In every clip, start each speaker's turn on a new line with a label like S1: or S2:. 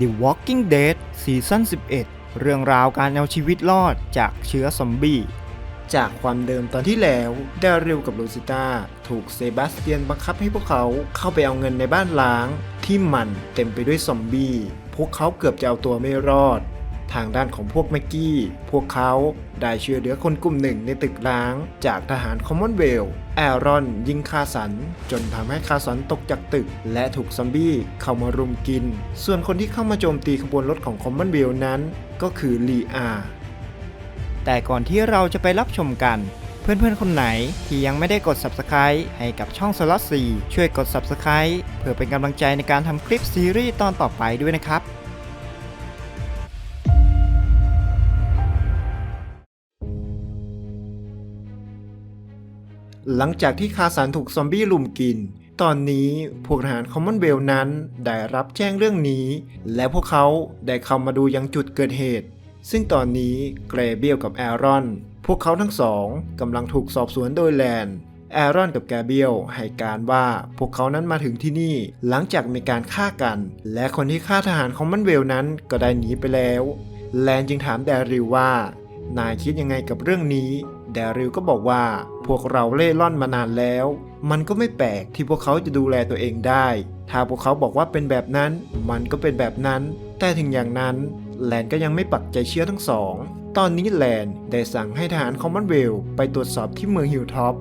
S1: The Walking Dead ซีซั่น11 เรื่องราวการเอาชีวิตรอดจากเชื้อซอมบี้ จากความเดิมตอนที่แล้วดาริลกับลูซิต้าถูกเซบาสเตียนบังคับให้พวกเขาเข้าไปเอาเงินในบ้านล้าง ที่มันเต็มไปด้วยซอมบี้ พวกเขาเกือบจะเอาตัวไม่รอด ทางด้านของพวกแม็กกี้ พวกเขาได้ช่วยเหลือคนกลุ่มหนึ่งในตึกล้าง จากทหารคอมมอนเวลแอรอนยิงคาสัน จนทำให้คาสันตกจากตึก และถูกซอมบี้เข้ามารุมกิน ส่วนคนที่เข้ามาโจมตีขบวนรถของคอมมอนเวลนั้น ก็คือลีอาแต่ก่อนที่เราจะไปรับชมกันเพื่อนๆ คนไหนที่ยังไม่ได้กด Subscribe ให้กับช่องสล็อต4ช่วยกด Subscribe เพื่อเป็นกำลังใจในการทำคลิปซีรีส์ตอนต่อไปด้วยนะครับ หลังจากที่คาสันถูกซอมบี้ลุมกิน ตอนนี้พวกทหารคอมมอนเวลนั้นได้รับแจ้งเรื่องนี้ และพวกเขาได้เข้ามาดูยังจุดเกิดเหตุ ซึ่งตอนนี้เกรเบียลกับแอรอน พวกเขาทั้งสองกำลังถูกสอบสวนโดยแลนด์แอรอนกับแกเบียลให้การว่าพวกเขานั้นมาถึงที่นี่หลังจากมีการฆ่ากัน และคนที่ฆ่าทหารคอมมอนเวลนั้นก็ได้หนีไปแล้ว แลนจึงถามแดริลว่า นายคิดยังไงกับเรื่องนี้ แดริลก็บอกว่า พวกเราเล่ร่อนมานานแล้ว มันก็ไม่แปลกที่พวกเขาจะดูแลตัวเองได้ ถ้าพวกเขาบอกว่าเป็นแบบนั้น มันก็เป็นแบบนั้น แต่ถึงอย่างนั้น แลนก็ยังไม่ปักใจเชื่อทั้งสอง ตอนนี้แลนได้สั่งให้ทหารคอมมอนเวลไปตรวจสอบที่เมืองฮิลท็อป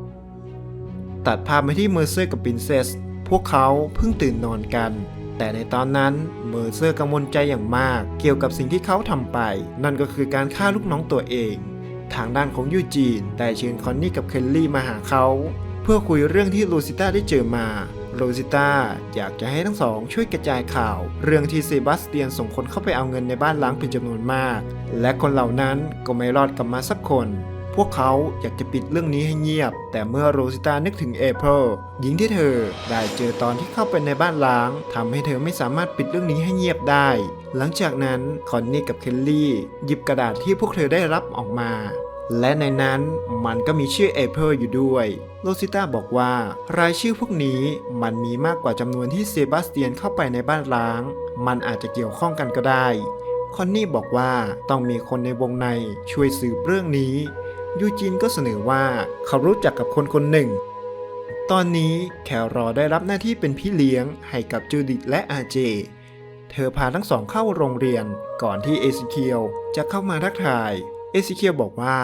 S1: ตัดภาพไปที่เมอร์เซอร์กับปรินเซส พวกเขาเพิ่งตื่นนอนกัน แต่ในตอนนั้นเมอร์เซอร์กังวลใจอย่างมาก เกี่ยวกับสิ่งที่เขาทำไป นั่นก็คือการฆ่าลูกน้องตัวเอง ทางด้านของยูจีนได้เชิญคอนนี่กับเคลลี่มาหาเขา เพื่อคุยเรื่องที่ลูซิต้าได้เจอมาโรซิต้าอยากจะให้ทั้งสองช่วยกระจายข่าว เรื่องที่เซบาสเตียนส่งคนเข้าไปเอาเงินในบ้านล้างเป็นจำนวนมาก และคนเหล่านั้นก็ไม่รอดกลับมาสักคน พวกเขาอยากจะปิดเรื่องนี้ให้เงียบ แต่เมื่อโรซิตานึกถึงเอเพลหญิงที่เธอได้เจอตอนที่เข้าไปในบ้านล้างทำให้เธอไม่สามารถปิดเรื่องนี้ให้เงียบได้ หลังจากนั้นคอนนี่กับเคลลี่หยิบกระดาษที่พวกเธอได้รับออกมาและในนั้นมันก็มีชื่อเอเพลอยู่ด้วยโรซิต้าบอกว่ารายชื่อพวกนี้มันมีมากกว่าจำนวนที่เซบาสเตียนเข้าไปในบ้านล้าง มันอาจจะเกี่ยวข้องกันก็ได้ คอนนี่บอกว่าต้องมีคนในวงในช่วยสืบเรื่องนี้ ยูจินก็เสนอว่าเขารู้จักกับคนคนหนึ่ง ตอนนี้แครอได้รับหน้าที่เป็นพี่เลี้ยงให้กับจูดิตและอาเจ เธอพาทั้งสองเข้าโรงเรียนก่อนที่เอซิเคียวจะเข้ามาทักทาย เอซิเคียวบอกว่า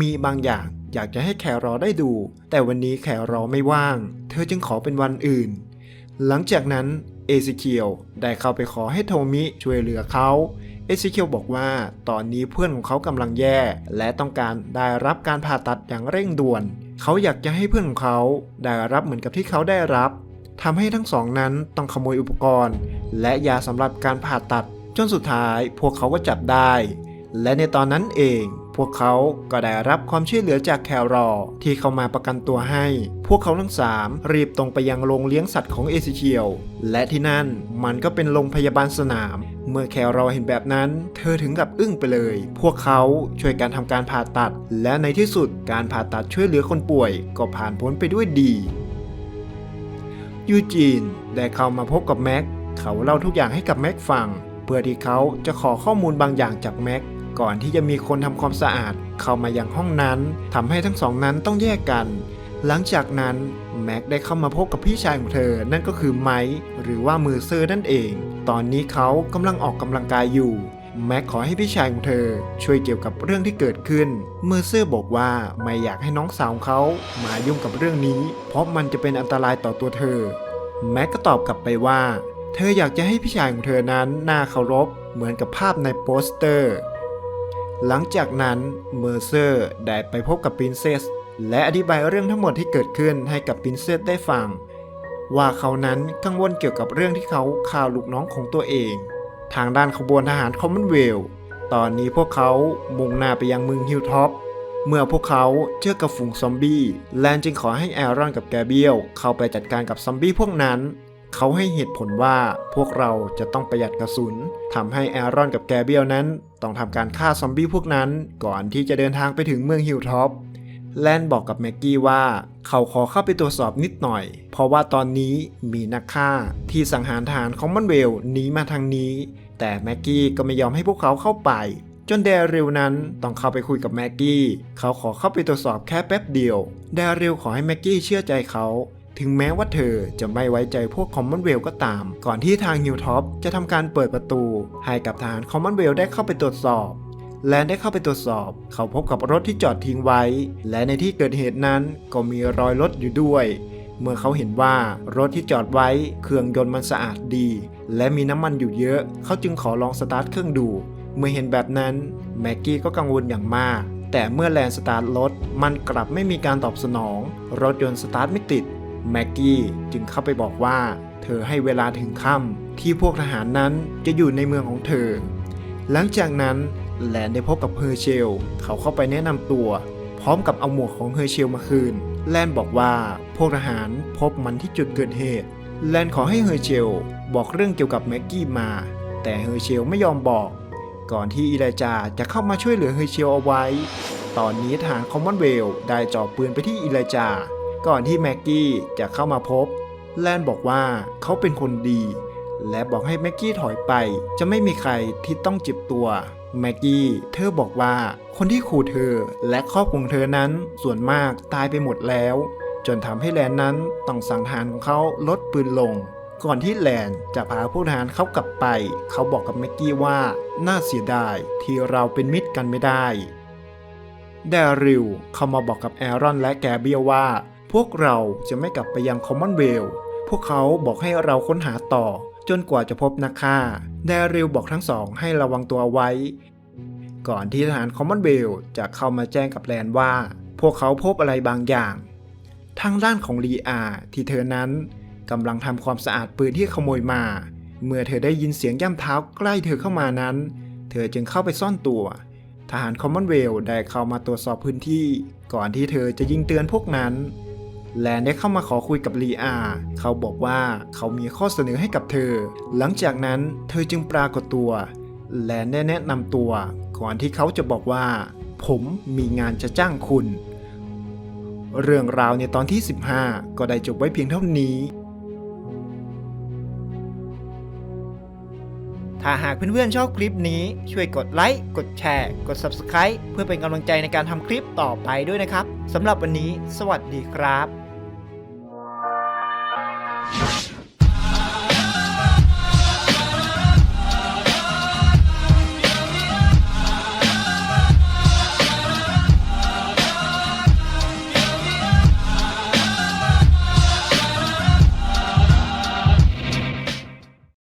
S1: มีบางอย่างอยากจะให้แครอได้ดู แต่วันนี้แครอไม่ว่าง เธอจึงขอเป็นวันอื่น หลังจากนั้นเอซิเคียวได้เข้าไปขอให้โทมิช่วยเหลือเขา เอซิเคียวบอกว่า ตอนนี้เพื่อนของเขากำลังแย่ และต้องการได้รับการผ่าตัดอย่างเร่งด่วน เขาอยากจะให้เพื่อนของเขาได้รับเหมือนกับที่เขาได้รับทำให้ทั้งสองนั้นต้องขโมยอุปกรณ์ และยาสำหรับการผ่าตัด จนสุดท้ายพวกเขาก็จับได้ และในตอนนั้นเอง พวกเขาก็ได้รับความช่วยเหลือจากแครอที่เข้ามาประกันตัวให้ พวกเขาทั้งสามรีบตรงไปยังโรงเลี้ยงสัตว์ของเอซิเคียว และที่นั่นมันก็เป็นโรงพยาบาลสนาม เมื่อแคลรอเห็นแบบนั้น เธอถึงกับอึ้งไปเลย พวกเขาช่วยการทำการผ่าตัด และในที่สุดการผ่าตัดช่วยเหลือคนป่วยก็ผ่านพ้นไปด้วยดี ยูจีนได้เข้ามาพบกับแม็ก เขาเล่าทุกอย่างให้กับแม็กฟัง เพื่อที่เขาจะขอข้อมูลบางอย่างจากแม็กก่อนที่จะมีคนทำความสะอาดเข้ามายังห้องนั้นทำให้ทั้งสองนั้นต้องแยกกัน หลังจากนั้นแม็กได้เข้ามาพบกับพี่ชายของเธอ นั่นก็คือไมค์หรือว่ามือเซอร์นั่นเอง ตอนนี้เขากำลังออกกำลังกายอยู่ แม็กขอให้พี่ชายของเธอ ช่วยเกี่ยวกับเรื่องที่เกิดขึ้น เมอร์เซอร์บอกว่าไม่อยากให้น้องสาวของเขามายุ่งกับเรื่องนี้ เพราะมันจะเป็นอันตรายต่อตัวเธอ แม็กก็ตอบกลับไปว่า เธออยากจะให้พี่ชายของเธอนั้นน่าเคารพเหมือนกับภาพในโปสเตอร์ หลังจากนั้นเมอร์เซอร์ได้ไปพบกับปรินเซสและอธิบายเรื่องทั้งหมดที่เกิดขึ้นให้กับปรินเซสได้ฟัง ว่าเขานั้นกังวลเกี่ยวกับเรื่องที่เขาฆ่าลูกน้องของตัวเอง ทางด้านขบวนทหารคอมมอนเวลล์ตอนนี้พวกเขามุ่งหน้าไปยังเมืองฮิลท็อปเมื่อพวกเขาเจอกับฝูงซอมบี้แลนจึงขอให้แอรอนกับแกเบียลเข้าไปจัดการกับซอมบี้พวกนั้น เขาให้เหตุผลว่าพวกเราจะต้องประหยัดกระสุนทำให้แอรอนกับแกเบียลนั้น ต้องทำการฆ่าซอมบี้พวกนั้น ก่อนที่จะเดินทางไปถึงเมืองฮิลท็อป แลนบอกกับแม็กกี้ว่า เขาขอเข้าไปตรวจสอบนิดหน่อย เพราะว่าตอนนี้มีนักฆ่า ที่สังหารทหารคอมมอนเวลหนีมาทางนี้ แต่แม็กกี้ก็ไม่ยอมให้พวกเขาเข้าไป จนแดริลนั้นต้องเข้าไปคุยกับแม็กกี้ เขาขอเข้าไปตรวจสอบแค่แป๊บเดียวแดริลขอให้แม็กกี้เชื่อใจเขาถึงแม้ว่าเธอจะไม่ไว้ใจพวกคอมมอนเวลก็ตาม ก่อนที่ทางฮิวท็อปจะทำการเปิดประตู ให้กับทหารคอมมอนเวลได้เข้าไปตรวจสอบ และได้เข้าไปตรวจสอบ เขาพบกับรถที่จอดทิ้งไว้ และในที่เกิดเหตุนั้นก็มีรอยรถอยู่ด้วย เมื่อเขาเห็นว่ารถที่จอดไว้เครื่องยนต์มันสะอาดดี และมีน้ำมันอยู่เยอะ เขาจึงขอลองสตาร์ทเครื่องดู เมื่อเห็นแบบนั้นแม็กกี้ก็กังวลอย่างมากแต่เมื่อแลนสตาร์ทรถมันกลับไม่มีการตอบสนอง รถยนต์สตาร์ทไม่ติด แม็กกี้จึงเข้าไปบอกว่า เธอให้เวลาถึงค่ำที่พวกทหารนั้นจะอยู่ในเมืองของเธอ หลังจากนั้น แลนได้พบกับเฮอร์เชล เขาเข้าไปแนะนำตัว พร้อมกับเอาหมวกของเฮอร์เชลมาคืน แลนบอกว่าพวกทหารพบมันที่จุดเกิดเหตุ แลนขอให้เฮอร์เชล บอกเรื่องเกี่ยวกับแม็กกี้มา แต่เฮอร์เชลไม่ยอมบอก ก่อนที่อีไลจาจะเข้ามาช่วยเหลือเฮอร์เชลเอาไว้ ตอนนี้ทหารคอมมอนเวลได้จ่อปืนไปที่อีไลจาก่อนที่แม็กกี้จะเข้ามาพบ แลนบอกว่าเขาเป็นคนดี และบอกให้แม็กกี้ถอยไป จะไม่มีใครที่ต้องเจ็บตัว แม็กกี้ เธอบอกว่าคนที่ขู่เธอและครอบครัวของเธอนั้นส่วนมากตายไปหมดแล้ว จนทำให้แลนนั้นต้องสั่งทหารของเขาลดปืนลง ก่อนที่แลนจะพาผู้ทหารเขากลับไป เขาบอกกับแม็กกี้ว่าน่าเสียดายที่เราเป็นมิตรกันไม่ได้แดริลเขามาบอกกับแอรอนและแกเบียว่า พวกเราจะไม่กลับไปยังคอมมอนเวลพวกเขาบอกให้เราค้นหาต่อ จนกว่าจะพบนักฆ่า แดริลบอกทั้งสองให้ระวังตัวไว้ ก่อนที่ทหารคอมมอนเวลจะเข้ามาแจ้งกับแลนว่า พวกเขาพบอะไรบางอย่าง ทางด้านของลีอาที่เธอนั้นกำลังทำความสะอาดปืนที่ขโมยมา เมื่อเธอได้ยินเสียงย่ำเท้าใกล้เธอเข้ามานั้น เธอจึงเข้าไปซ่อนตัว ทหารคอมมอนเวลได้เข้ามาตรวจสอบพื้นที่ ก่อนที่เธอจะยิงเตือนพวกนั้น แลนได้เข้ามาขอคุยกับลีอา เขาบอกว่าเขามีข้อเสนอให้กับเธอ หลังจากนั้นเธอจึงปรากฏตัว แลนได้แนะนำตัว ก่อนที่เขาจะบอกว่า ผมมีงานจะจ้างคุณ เรื่องราวในตอนที่ 15 ก็ได้จบไว้เพียงเท่านี้ ถ้าหากเพื่อนๆชอบคลิปนี้ ช่วยกดไลค์ กดแชร์ กด Subscribe เพื่อเป็นกำลังใจในการทำคลิปต่อไปด้วยนะครับสำหรับวันนี้ สวัสดีครับ